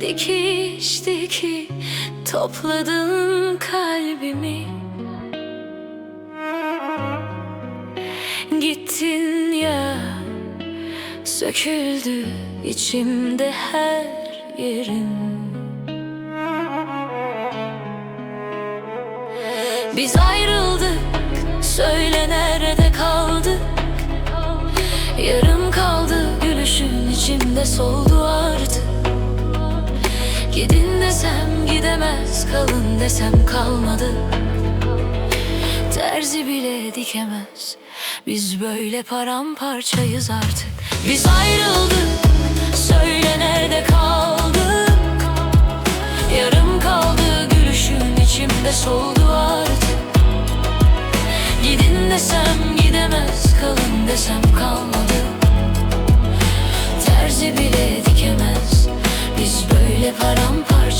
Dikiş diki topladın kalbimi. Gittin ya söküldü içimde her yerim. Biz ayrıldık söyle nerede kaldık? Yarım kaldı gülüşün içimde soldu Gidin desem gidemez kalın desem kalmadı. Terzi bile dikemez. Biz böyle paramparçayız artık. Biz ayrıldık Söyle nerede kaldık? Yarım kaldı gülüşün içimde soldu artık. Gidin desem gidemez kalın desem kalmadı. Terzi bile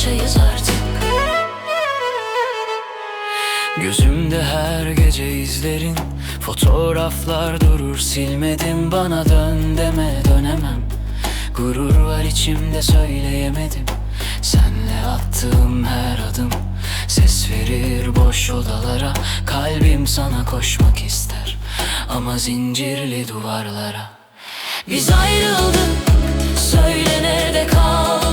paramparçayız artık. Gözümde her gece izlerin. Fotoğraflar durur silmedim Bana dön deme dönemem. Gurur var içimde söyleyemedim. Senle attığım her adım Ses verir boş odalara. Kalbim sana koşmak ister Ama zincirli duvarlara. Biz ayrıldık Söyle nerede kaldık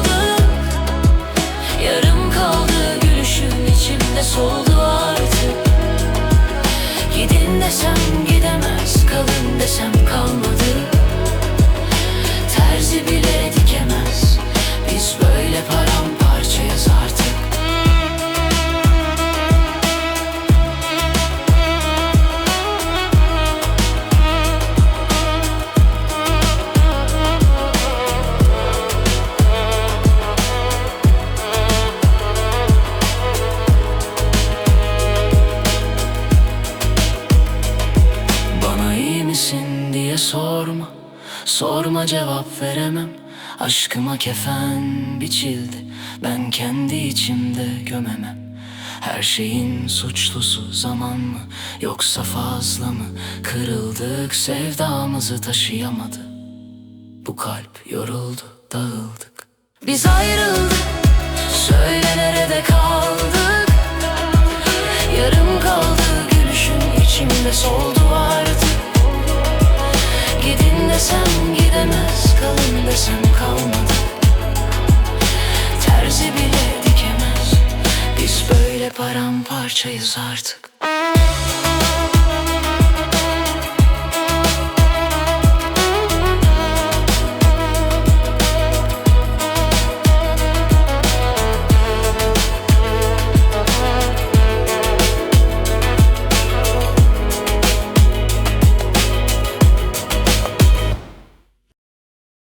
içimde Sorma cevap veremem. Aşkıma kefen biçildi. Ben kendi içimde gömemem. Her şeyin suçlusu zaman mı Yoksa fazla mı? Kırıldık sevdamızı taşıyamadı. Bu kalp yoruldu dağıldık. Biz ayrıldık Söyle nerede kaldık? Yarım kaldı gülüşün içimde soldu Terzi bile dikemez. Biz böyle paramparçayız artık